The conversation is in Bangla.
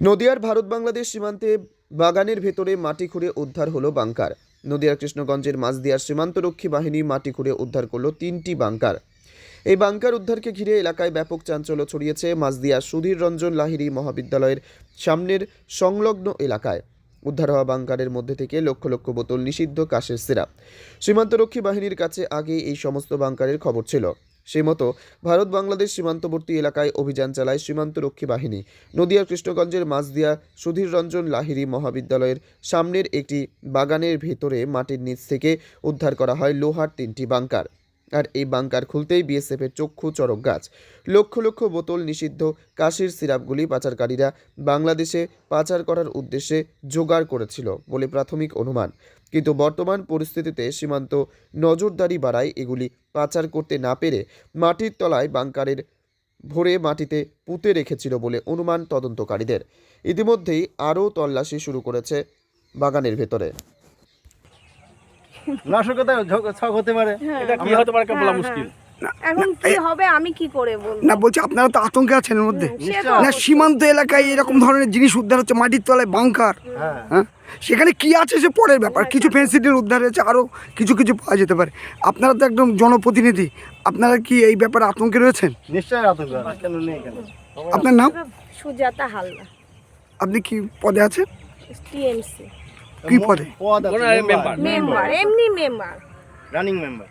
নদিয়ার ভারত বাংলাদেশ সীমান্তে বাগানের ভেতরে মাটি খুঁড়ে উদ্ধার হলো বাংকার। নদিয়ার কৃষ্ণগঞ্জের মাঝদিয়ার সীমান্তরক্ষী বাহিনী মাটি খুঁড়ে উদ্ধার করল তিনটি বাংকার। এই বাংকার উদ্ধারকে ঘিরে এলাকায় ব্যাপক চাঞ্চল্য ছড়িয়েছে মাঝদিয়ার সুধীর রঞ্জন লাহিড়ী মহাবিদ্যালয়ের সামনের সংলগ্ন এলাকায়। উদ্ধার হওয়া বাংকারের মধ্যে থেকে লক্ষ লক্ষ বোতল নিষিদ্ধ কাশের সিরাপ। সীমান্তরক্ষী বাহিনীর কাছে আগে এই সমস্ত বাংকারের খবর ছিল। সেই মতো ভারত বাংলাদেশ সীমান্তবর্তী এলাকায় অভিযান চালায় সীমান্তরক্ষী বাহিনী। নদিয়ার কৃষ্ণগঞ্জের মাঝদিয়া সুধীর রঞ্জন লাহিড়ী মহাবিদ্যালয়ের সামনের একটি বাগানের ভেতরে মাটির নিচ থেকে উদ্ধার করা হয় লোহার তিনটি বাংকার। আর এই বাংকার খুলতেই বিএসএফের চক্ষু চরক গাছ। লক্ষ লক্ষ বোতল নিষিদ্ধ, কাশির সিরাপগুলি পাচারকারীরা বাংলাদেশে পাচার করার উদ্দেশ্যে জোগাড় করেছিল বলে প্রাথমিক অনুমান। কিন্তু বর্তমান পরিস্থিতিতে সীমান্ত নজরদারি বাড়ায় এগুলি পাচার করতে না পেরে মাটির তলায় বাংকারের ভরে মাটিতে পুঁতে রেখেছিল বলে অনুমান তদন্তকারীদের। ইতিমধ্যেই আরও তল্লাশি শুরু করেছে বাগানের ভেতরে। নাশকতা ছক হতে পারে। এটা কি হতে পারে বলা মুশকিল? এখন কি হবে আমি কি করে বলব? না বলছি আপনারা তো আতঙ্কে আছেন এর মধ্যে। না সীমান্ত এলাকায় এরকম ধরনের জিনিস উদ্ধার হচ্ছে মাটির তলায় বাংকার। হ্যাঁ। হ্যাঁ? সেখানে কি আছে সে পরের ব্যাপার। কিছু ফেন্সিডিল উদ্ধার হয়েছে আরও কিছু কিছু পাওয়া যেতে পারে। আপনারা তো একদম জনপ্রতিনিধি। আপনারা কি এই ব্যাপারে আতঙ্কে রয়েছেন? নিশ্চয়ই আতঙ্ক কেন নেই কেন আপনার নাম? সুজাতা হালদা আপনি কি পদে আছেন? টিএমসি। কি পদে পদ মেম্বার মেম্বার এমনি মেম্বার রানিং মেম্বার